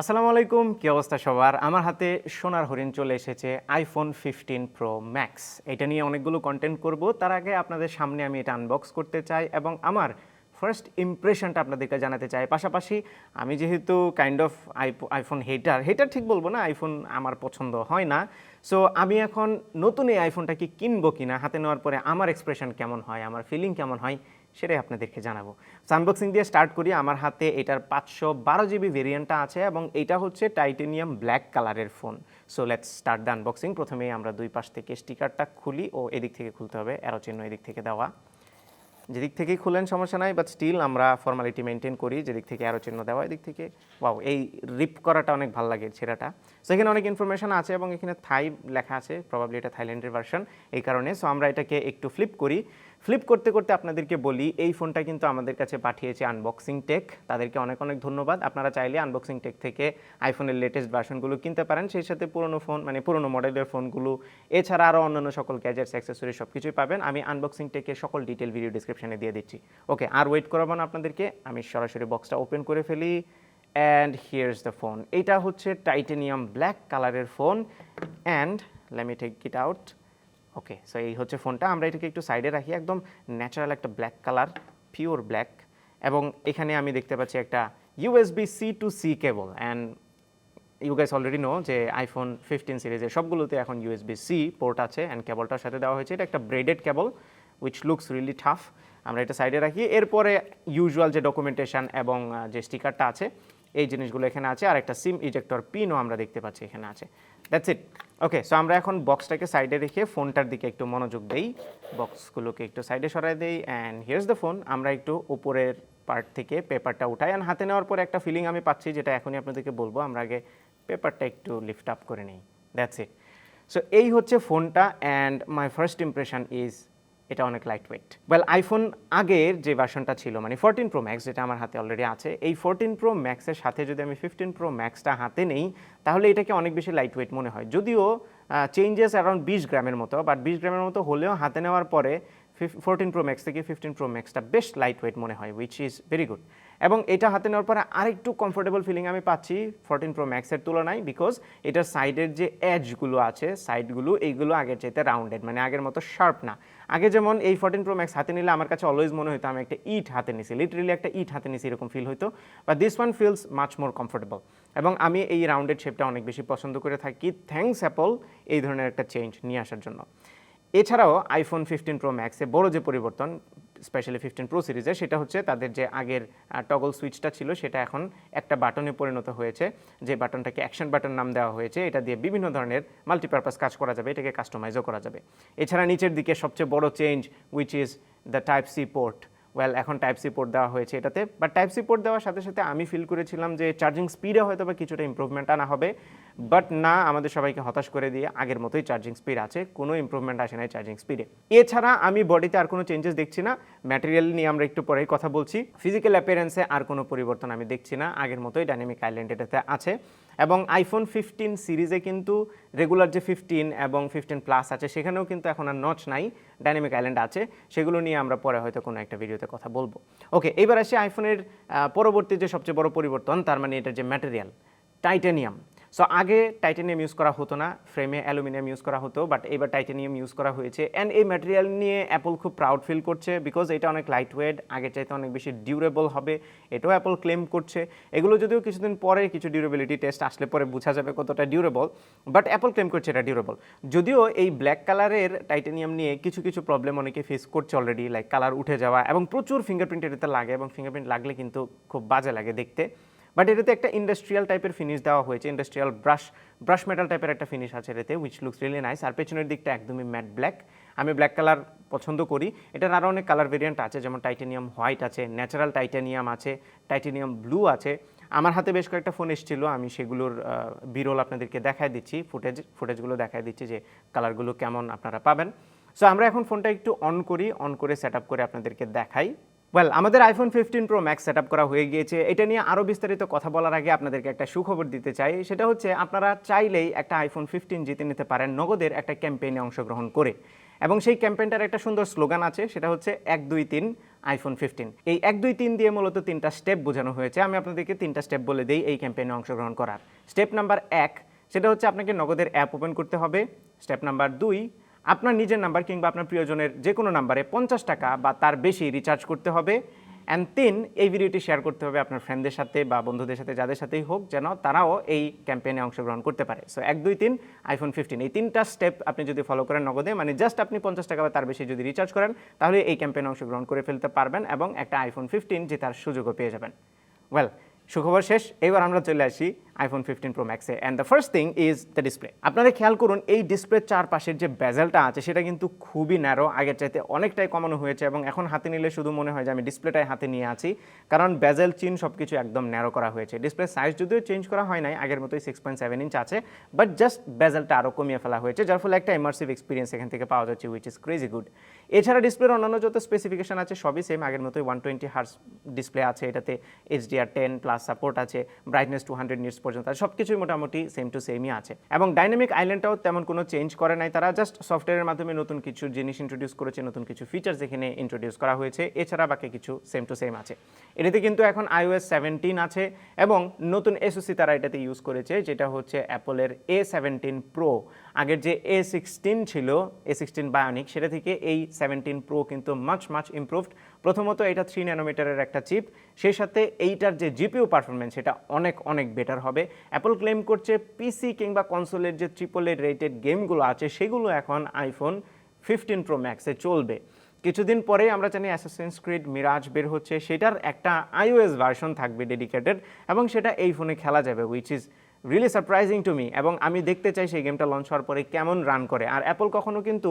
আসসালামু আলাইকুম, কি অবস্থা সবার? আমার হাতে সোনার হরিণ চলে এসেছে আইফোন ফিফটিন প্রো ম্যাক্স এটা নিয়ে অনেকগুলো কন্টেন্ট করব। তার আগে আপনাদের সামনে আমি এটা আনবক্স করতে চাই এবং আমার ফার্স্ট ইমপ্রেশনটা আপনাদেরকে জানাতে চাই। পাশাপাশি আমি যেহেতু kind of iPhone hater hater ঠিক বলব না আইফোন আমার পছন্দ হয় না। সো আমি এখন নতুন এই আইফোনটা কি কিনবো কিনা, হাতে নেওয়ার পরে আমার এক্সপ্রেশন কেমন হয়, আমার ফিলিং কেমন হয় সেটাই আপনাদেরকে জানাব। আনবক্সিং দিয়ে স্টার্ট করি। আমার হাতে এটার পাঁচশো বারো জিবি ভেরিয়েন্টটা আছে এবং এটা হচ্ছে টাইটেনিয়াম ব্ল্যাক কালারের phone so let's start the unboxing প্রথমেই আমরা দুই পাশ থেকে স্টিকারটা খুলি। ও এদিক থেকে খুলতে হবে। অ্যারো চিহ্ন এদিক থেকে দেওয়া। যেদিক থেকেই খুলেন, সমস্যা নাই বাট স্টিল আমরা ফর্মালিটি মেনটেন করি। যেদিক থেকে আরও চিহ্ন দেওয়া, এদিক থেকে ওয়াও এই রিপ করাটা অনেক ভালো লাগে ছেঁড়াটা। সো এখানে অনেক ইনফরমেশন আছে এবং এখানে থাই লেখা আছে। প্রবাবলি এটা থাইল্যান্ডের ভার্সন এই কারণে সো আমরা এটাকে একটু ফ্লিপ করি। ফ্লিপ করতে করতে আপনাদেরকে বলি, এই ফোনটা কিন্তু আমাদের কাছে পাঠিয়েছে আনবক্সিং টেক তাদেরকে অনেক অনেক ধন্যবাদ। আপনারা চাইলে আনবক্সিং টেক থেকে আইফোনের লেটেস্ট ভার্সনগুলো কিনতে পারেন। সেই সাথে পুরনো ফোন মানে পুরনো মডেলের ফোনগুলো, এছাড়া আরও অন্যান্য সকল গ্যাজেটস অ্যাক্সেসরি সব কিছুই পাবেন। আমি আনবক্সিং টেকের সকল ডিটেল ভিডিও ডিসক্রিপশনে দিয়ে দিচ্ছি। ওকে আর ওয়েট করাবো না আপনাদেরকে। আমি সরাসরি বক্সটা ওপেন করে ফেলি। অ্যান্ড হিয়ার্স দ্য ফোন এটা হচ্ছে টাইটেনিয়াম ব্ল্যাক কালারের phone and lemme take it out okay so এই হচ্ছে ফোনটা। আমরা এটাকে একটু সাইডে রাখি। একদম ন্যাচারাল একটা ব্ল্যাক কালার পিওর ব্ল্যাক এবং এখানে আমি দেখতে পাচ্ছি একটা USB C to C cable and you guys already know যে আইফোন ফিফটিন সিরিজের সবগুলোতে এখন ইউএসবি সি পোর্ট আছে অ্যান্ড কেবলটার সাথে দেওয়া হয়েছে। এটা একটা braided cable which looks really tough আমরা এটা সাইডে রাখি। এরপরে ইউজুয়াল যে ডকুমেন্টেশন এবং যে স্টিকারটা আছে, এই জিনিসগুলো এখানে আছে। আর একটা সিম ইজেক্টর পিনও আমরা দেখতে পাচ্ছি এখানে আছে। দ্যাটস ইট ওকে সো আমরা এখন বক্সটাকে সাইডে রেখে ফোনটার দিকে একটু মনোযোগ দেই বক্সগুলোকে একটু সাইডে সরাই দেই অ্যান্ড হিয়ার্স দ্য ফোন আমরা একটু উপরের পার্ট থেকে পেপারটা উঠাই অ্যান্ড হাতে নেওয়ার পরে একটা ফিলিং আমি পাচ্ছি, যেটা এখনই আপনাদেরকে বলব, আমরা আগে পেপারটা একটু লিফট আপ করে নিই দ্যাটস ইট সো এই হচ্ছে ফোনটা and my first impression is এটা অনেক লাইট ওয়েট ওয়েল আইফোন আগের যে ভার্সনটা ছিল মানে ফোরটিন প্রো ম্যাক্স যেটা আমার হাতে অলরেডি আছে, এই ফোরটিন প্রো ম্যাক্সের সাথে যদি আমি ফিফটিন প্রো ম্যাক্সটা হাতে নেই, তাহলে এটাকে অনেক বেশি লাইট ওয়েট মনে হয়। যদিও চেঞ্জেস অ্যারাউন্ড বিশ গ্রামের মতো বাট বিশ গ্রামের মতো হলেও হাতে নেওয়ার পরে ফোরটিন প্রো ম্যাক্স থেকে ফিফটিন প্রো ম্যাক্সটা বেশ লাইট ওয়েট মনে হয় উইচ ইজ ভেরি গুড এবং এটা হাতে নেওয়ার পরে আরেকটু কমফোর্টেবল ফিলিং আমি পাচ্ছি ফোরটিন প্রো ম্যাক্সের তুলনায় বিকজ এটার সাইডের যে এজগুলো আছে সাইডগুলো এইগুলো আগের চাইতে রাউন্ডেড মানে আগের মতো শার্প না। আগে যেমন এই ফোরটিন প্রো ম্যাক্স হাতে নিলে আমার কাছে অলওয়েজ মনে হতো আমি একটা ইট হাতে নিছি লিটারেলি একটা ইট হাতে নিছি, এরকম ফিল হতো বা this one feels much more comfortable এবং আমি এই রাউন্ডেড শেপটা অনেক বেশি পছন্দ করে থাকি থ্যাংকস অ্যাপল এই ধরনের একটা চেঞ্জ নিয়ে আসার জন্য। এছাড়াও আইফোন ফিফটিন প্রো ম্যাক্সে বড় যে পরিবর্তন স্পেশালি ফিফটিন প্রো সিরিজে সেটা হচ্ছে তাদের যে আগের টগল সুইচটা ছিল, সেটা এখন একটা বাটনে পরিণত হয়েছে। যে বাটনটাকে অ্যাকশন বাটন নাম দেওয়া হয়েছে, এটা দিয়ে বিভিন্ন ধরনের মাল্টিপারপাস কাজ করা যাবে, এটাকে কাস্টমাইজও করা যাবে। এছাড়া নিচের দিকে সবচেয়ে বড় change which is the type C port well এখন টাইপ সি পোর্ট দেওয়া হয়েছে এটাতে বাট টাইপ সি পোর্ট দেওয়ার সাথে সাথে আমি ফিল করেছিলাম যে চার্জিং স্পিডে হয়তো বা কিছুটা ইম্প্রুভমেন্ট আনা হবে। বাট না, আমাদের সবাইকে হতাশ করে দিয়ে আগের মতোই চার্জিং স্পিড আছে, কোনো ইম্প্রুভমেন্ট আসে নাই চার্জিং স্পিডে। এছাড়া আমি বডিতে আর কোনো চেঞ্জেস দেখছি না ম্যাটেরিয়াল নিয়ে আমরা একটু পরেই কথা বলছি। ফিজিক্যাল অ্যাপিয়ারেন্সে আর কোনো পরিবর্তন আমি দেখছি না, আগের মতোই ডাইনামিক আইল্যান্ড এটাতে আছে। এবং আইফোন ফিফটিন সিরিজে কিন্তু রেগুলার যে ফিফটিন এবং ফিফটিন প্লাস আছে, সেখানেও কিন্তু এখন আর নচ নাই ডাইনামিক আইল্যান্ড আছে। সেগুলো নিয়ে আমরা পরে হয়তো কোনো একটা ভিডিওতে কথা বলব। ওকে এবার আসি আইফোনের পরবর্তী যে সবচেয়ে বড় পরিবর্তন, তার মানে এটার যে ম্যাটেরিয়াল টাইটানিয়াম সো আগে টাইটানিয়াম ইউজ করা হতো না ফ্রেমে অ্যালুমিনিয়াম ইউজ করা হতো বাট এবার টাইটেনিয়াম ইউজ করা হয়েছে। অ্যান্ড এই ম্যাটেরিয়াল নিয়ে অ্যাপল খুব প্রাউড ফিল করছে বিকজ এটা অনেক লাইট ওয়েট আগের চাইতে অনেক বেশি ডিউরেবল হবে, এটাও অ্যাপল ক্লেম করছে। এগুলো যদিও কিছুদিন পরে কিছু ডিউরেবিলিটি টেস্ট আসলে পরে বোঝা যাবে কতটা ডিউরেবল বাট অ্যাপল ক্লেম করছে এটা ডিউরেবল যদিও এই ব্ল্যাক কালারের টাইটেনিয়াম নিয়ে কিছু কিছু প্রবলেম অনেকে ফেস করছে অলরেডি লাইক কালার উঠে যাওয়া, এবং প্রচুর ফিঙ্গারপ্রিন্ট এটাতে লাগে, এবং ফিঙ্গারপ্রিন্ট লাগলে কিন্তু খুব বাজে লাগে দেখতে। বাট এটাতে একটা ইন্ডাস্ট্রিয়াল টাইপের ফিনিশ দেওয়া হয়েছে ইন্ডাস্ট্রিয়াল ব্রাশ ব্রাশ মেটাল টাইপের একটা ফিনিশ আছে এটাতে উইচ লুকস রিয়েলি নাইস আর পেছনের দিকটা একদমই ম্যাট ব্ল্যাক আমি ব্ল্যাক কালার পছন্দ করি। এটার আরও অনেক কালার ভেরিয়েন্ট আছে, যেমন টাইটানিয়াম হোয়াইট আছে ন্যাচারাল টাইটানিয়াম আছে টাইটানিয়াম ব্লু আছে। আমার হাতে বেশ কয়েকটা ফোন এসেছিল, আমি সেগুলোর বিরল আপনাদেরকে দেখায় দিচ্ছি ফুটেজ ফুটেজগুলো দেখায় দিচ্ছি যে কালারগুলো কেমন আপনারা পাবেন। সো আমরা এখন ফোনটা একটু অন করি অন করে সেট করে আপনাদেরকে দেখাই। ওয়েল আমাদের iPhone fifteen Pro Max set করা হয়ে গিয়েছে। এটা নিয়ে আরও বিস্তারিত কথা বলার আগে আপনাদেরকে একটা সুখবর দিতে চাই। সেটা হচ্ছে, আপনারা চাইলেই একটা আইফোন ফিফটিন জিতে নিতে পারেন নগদের একটা ক্যাম্পেইনে অংশগ্রহণ করে। এবং সেই ক্যাম্পেইনটার একটা সুন্দর স্লোগান আছে, সেটা হচ্ছে এক, দুই, তিন আইফোন ফিফটিন এই এক, দুই, তিন দিয়ে মূলত তিনটা স্টেপ বোঝানো হয়েছে। আমি আপনাদেরকে তিনটা স্টেপ বলে দিই এই ক্যাম্পেইনে অংশগ্রহণ করার। স্টেপ নাম্বার এক, সেটা হচ্ছে আপনাকে নগদের অ্যাপ ওপেন করতে হবে। স্টেপ নাম্বার দুই আপনার নিজের নাম্বার কিংবা আপনার প্রিয়জনের যে কোনো নাম্বারে পঞ্চাশ টাকা বা তার বেশি রিচার্জ করতে হবে। অ্যান্ড তিন এই ভিডিওটি শেয়ার করতে হবে আপনার ফ্রেন্ডদের সাথে বা বন্ধুদের সাথে, যাদের সাথেই হোক, যেন তারাও এই ক্যাম্পেইনে অংশগ্রহণ করতে পারে। সো এক, দুই, তিন আইফোন ফিফটিন এই তিনটা স্টেপ আপনি যদি ফলো করেন নগদে মানে জাস্ট আপনি পঞ্চাশ টাকা বা তার বেশি যদি রিচার্জ করেন, তাহলে এই ক্যাম্পেইনে অংশগ্রহণ করে ফেলতে পারবেন এবং একটা আইফোন ফিফটিন জেতার সুযোগও পেয়ে যাবেন। ওয়েল সুখবর শেষ, এবার আমরা চলে আসি iPhone fifteen pro ম্যাক্সে and the first thing is the display আপনারা খেয়াল করুন, এই ডিসপ্লের চারপাশের যে বেজেলটা আছে, সেটা কিন্তু খুবই ন্যারো আগের চাইতে অনেকটাই কমানো হয়েছে এবং এখন হাতে নিলে শুধু মনে হয় যে আমি ডিসপ্লেটাই হাতে নিয়ে আছি। কারণ বেজেল চিন সব কিছু একদম ন্যারো করা হয়েছে। ডিসপ্লে সাইজ যদিও চেঞ্জ করা হয় নাই, আগের মতোই সিক্স পয়েন্ট সেভেন ইঞ্চ আছে বাট জাস্ট বেজেলটা আরও কমিয়ে ফেলা হয়েছে, যার ফলে একটা ইমার্সিভ এক্সপিরিয়েন্স এখান থেকে পাওয়া যাচ্ছে উইচ ইজ ক্রেজি গুড এছাড়া ডিসপ্লের অন্যান্য যত স্পেসিফিকেশন আছে, সবই সেম আগের মতোই ওয়ান টোয়েন্টি হার্স ডিসপ্লে আছে, এটাতে এইচডিআর টেন প্লাস সাপোর্ট আছে ব্রাইটনেস টু হান্ড্রেড নিটস পর্যন্ত। সব কিছুই মোটামুটি সেম টু সেমই আছে। এবং ডাইনামিক আইল্যান্ডটাও তেমন কোনো চেঞ্জ করে নাই তারা। জাস্ট সফটওয়্যারের মাধ্যমে নতুন কিছু জিনিস ইন্ট্রোডিউস করেছে, নতুন কিছু ফিচার্স এখানে ইন্ট্রোডিউস করা হয়েছে। এছাড়া বাকি কিছু সেম টু সেম আছে। এটাতে কিন্তু এখন আইওএস সেভেন্টিন আছে এবং নতুন এসওসি তারা এটাতে ইউজ করেছে, যেটা হচ্ছে অ্যাপলের এ সেভেন্টিন প্রো আগের যে এ সিক্সটিন ছিল এ সিক্সটিন বায়োনিক সেটা থেকে এই সেভেন্টিন প্রো কিন্তু মাচ মাচ ইমপ্রুভড প্রথমত এটা থ্রি ন্যানোমিটারের একটা চিপ সেই সাথে এইটার যে জিপিও পারফরমেন্স সেটা অনেক অনেক বেটার হবে। অ্যাপল ক্লেম করছে পিসি কিংবা কনসোলের যে ট্রিপল এ রেটেড গেমগুলো আছে, সেগুলো এখন আইফোন ফিফটিন প্রো ম্যাক্সে চলবে। কিছুদিন পরে আমরা জানি অ্যাসাসিনস ক্রিড মিরাজ বের হচ্ছে, সেটার একটা আইওএস ভার্সন থাকবে ডেডিকেটেড এবং সেটা এই ফোনে খেলা যাবে which is really surprising to me এবং আমি দেখতে চাই সেই গেমটা লঞ্চ হওয়ার পরে কেমন রান করে। আর অ্যাপল কখনো কিন্তু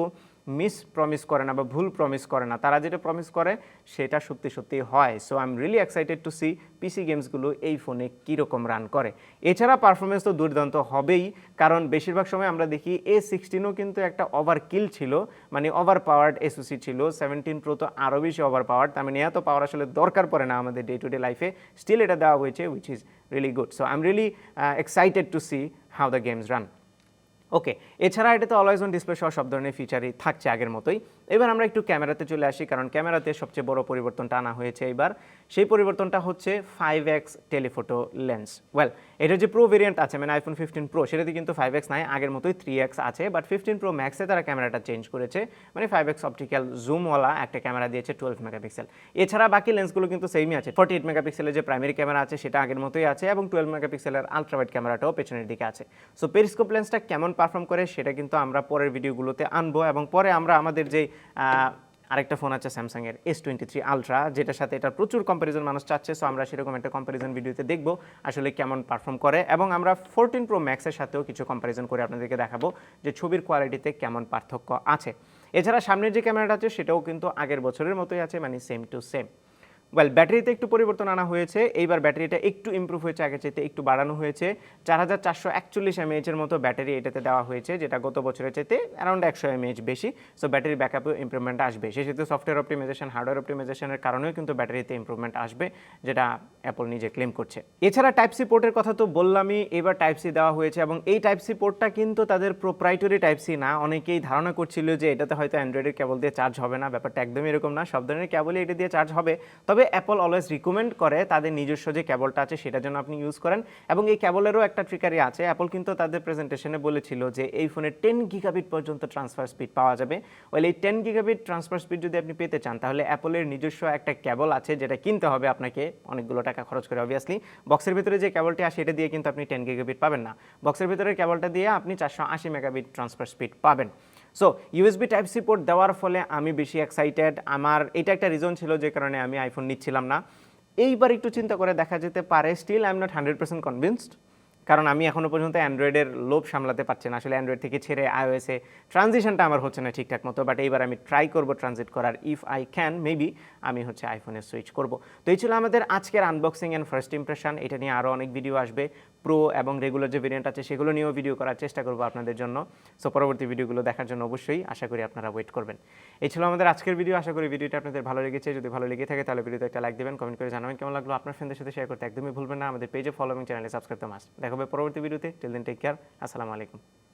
মিস প্রমিস করে না বা ভুল প্রমিস করে না, তারা যেটা প্রমিস করে সেটা সত্যি সত্যি হয়। So I am really excited to see PC গেমসগুলো এই ফোনে কীরকম রান করে। এছাড়া পারফরমেন্স তো দুর্দান্ত হবেই, কারণ বেশিরভাগ সময় আমরা দেখি এ সিক্সটিনও কিন্তু একটা ওভার কিল ছিল মানে ওভার পাওয়ার্ড এসওসি ছিল সেভেন্টিন প্রো তো আরও বেশি ওভার পাওয়ার্ড তার মানে এত পাওয়ার আসলে দরকার পড়ে না আমাদের ডে টু ডে লাইফে স্টিল এটা দেওয়া হয়েছে which is really good so I am really excited to see how the games run okay এছাড়া এটাতে অলওয়েজ অন ডিসপ্লে সহ সব ধরনের ফিচারই থাকছে আগের মতোই। এবার আমরা একটু ক্যামেরাতে চলে আসি, কারণ ক্যামেরাতে সবচেয়ে বড় পরিবর্তনটা আনা হয়েছে এবার। সেই পরিবর্তনটা হচ্ছে five X telephoto lens well এটা যে প্রো ভেরিয়েন্ট আছে মানে আইফোন ফিফটিন প্রো সেটাতে কিন্তু ফাইভ এক্স নাই, আগের মতোই থ্রি এক্স আছে বাট ফিফটিন প্রো ম্যাক্সে তারা ক্যামেরাটা চেঞ্জ করেছে। মানে ফাইভ এক্স অপটিক্যাল জুমওয়ালা একটা ক্যামেরা দিয়েছে টুয়েলভ মেগাপিক্সেল এছাড়া বাকি লেন্সগুলো কিন্তু সেমই আছে ফর্টি এইট মেগাপিক্সেলের যে প্রাইমারি ক্যামেরা আছে, সেটা আগের মতোই আছে, এবং টুয়েলভ মেগাপিক্সেলের আলট্রাওয়াইড ক্যামেরাটাও পেছনের দিকে আছে। সো পেরিস্কোপ লেন্সটা কেমন পারফর্ম করে, সেটা কিন্তু আমরা পরের ভিডিওগুলোতে আনব। এবং পরে আমরা আমাদের যে আরেকটা ফোন আছে স্যামসাংয়ের এস টোয়েন্টি থ্রি আলট্রা যেটার সাথে এটার প্রচুর কম্পারিজন মানুষ চাচ্ছে। সো আমরা সেরকম একটা কম্পারিজন ভিডিওতে দেখব, আসলে কেমন পারফর্ম করে। এবং আমরা ফোরটিন প্রো ম্যাক্সের সাথেও কিছু কম্পারিজন করে আপনাদেরকে দেখাবো, যে ছবির কোয়ালিটিতে কেমন পার্থক্য আছে। এছাড়া সামনের যে ক্যামেরাটা আছে, সেটাও কিন্তু আগের বছরের মতোই আছে মানে সেম টু সেম ওয়েল ব্যাটারিতে একটু পরিবর্তন আনা হয়েছে। এইবার ব্যাটারিটা একটু ইম্প্রুভ হয়েছে, আগের চাইতে একটু বাড়ানো হয়েছে। চার হাজার চারশো একচল্লিশ এমএএচের মতো ব্যাটারি এটাতে দেওয়া হয়েছে, যেটা গত বছরের চাইতে অ্যারাউন্ড একশো এমএএচ বেশি। সো ব্যাটারি ব্যাক ব্যাকআপও ইম্প্রুভমেন্ট আসবে। সাথে সফটওয়্যার অপটিমাইজেশন হার্ডওয়্যার অপটিমাইজেশনের কারণেও কিন্তু ব্যাটারিতে ইমপ্রুভমেন্ট আসবে, যেটা অ্যাপল নিজে ক্লেম করছে। এছাড়া টাইপ সি পোর্টের কথা তো বললামই, এবার টাইপ সি দেওয়া হয়েছে এবং এই টাইপ সি পোর্টটা কিন্তু তাদের প্রোপ্রাইটরি টাইপ সি না। অনেকেই ধারণা করছিল যে এটাতে হয়তো অ্যান্ড্রয়েডের কেবল দিয়ে চার্জ হবে না, ব্যাপারটা একদমই এরকম না। সব ধরনের কেবলই এটা দিয়ে চার্জ হবে। তবে অ্যাপল অলওয়েজ রিকমেন্ড করে তাদের নিজস্ব যে কেবলটা আছে সেটা যেন আপনি ইউজ করেন। এবং এই কেবলেরও একটা ট্রিকারি আছে। অ্যাপল কিন্তু তাদের প্রেজেন্টেশনে বলেছিল যে এই ফোনে টেন গিগাবিট পর্যন্ত ট্রান্সফার স্পিড পাওয়া যাবে। ওয়েল এই টেন গিগাবিট ট্রান্সফার স্পিড যদি আপনি পেতে চান, তাহলে অ্যাপলের নিজস্ব একটা কেবল আছে যেটা কিনতে হবে আপনাকে অনেকগুলো টাকা খরচ করে অবভিয়াসলি বক্সের ভিতরে যে কেবলটি আসে, এটা দিয়ে কিন্তু আপনি টেন গিগাবিট পাবেন না। বক্সের ভিতরে কেবলটা দিয়ে আপনি চারশো আশি মেগাবিট ট্রান্সফার স্পিড পাবেন। So USB type C port দেওয়ার ফলে আমি বেশি এক্সাইটেড আমার এটা একটা রিজন ছিল যে কারণে আমি আইফোন নিচ্ছিলাম না। এইবার একটু চিন্তা করে দেখা যেতে পারে। Still I am not hundred percent convinced কারণ আমি এখনও পর্যন্ত অ্যান্ড্রয়েডের লোভ সামলাতে পারছি না। আসলে অ্যান্ড্রয়েড থেকে ছেড়ে আইওএসে ট্রানজিশনটা আমার হচ্ছে না ঠিকঠাক মতো বাট এইবার আমি ট্রাই করব ট্রানজিট করার। ইফ আই ক্যান মেবি আমি হচ্ছে আইফোনে সুইচ করব। তো এই ছিল আমাদের আজকের আনবক্সিং অ্যান্ড ফার্স্ট ইমপ্রেশন এটা নিয়ে আরও অনেক ভিডিও আসবে। প্রো এবং রেগুলার যে ভেরিয়েন্ট আছে, সেগুলো নিয়েও ভিডিও করার চেষ্টা করব আপনাদের জন্য। সো পরবর্তী ভিডিওগুলো দেখার জন্য অবশ্যই আশা করি আপনারা ওয়েট করবেন। এই ছিল আমাদের আজকের ভিডিও আশা করি ভিডিওটা আপনাদের ভালো লেগেছে। যদি ভালো লেগে থাকে, তাহলে ভিডিওতে একটা লাইক দেবেন কমেন্ট করে জানাবেন। কেমন লাগল? আপনার ফ্রেন্ডদের সাথে শেয়ার করতে একদমই ভুলবেন না। আমাদের পেজে ফলো এবং চ্যানেলে সাবস্ক্রাইব করতে মাস দেখা হবে পরবর্তী ভিডিওতে। টিল দেন টেক কেয়ার আসসালামু আলাইকুম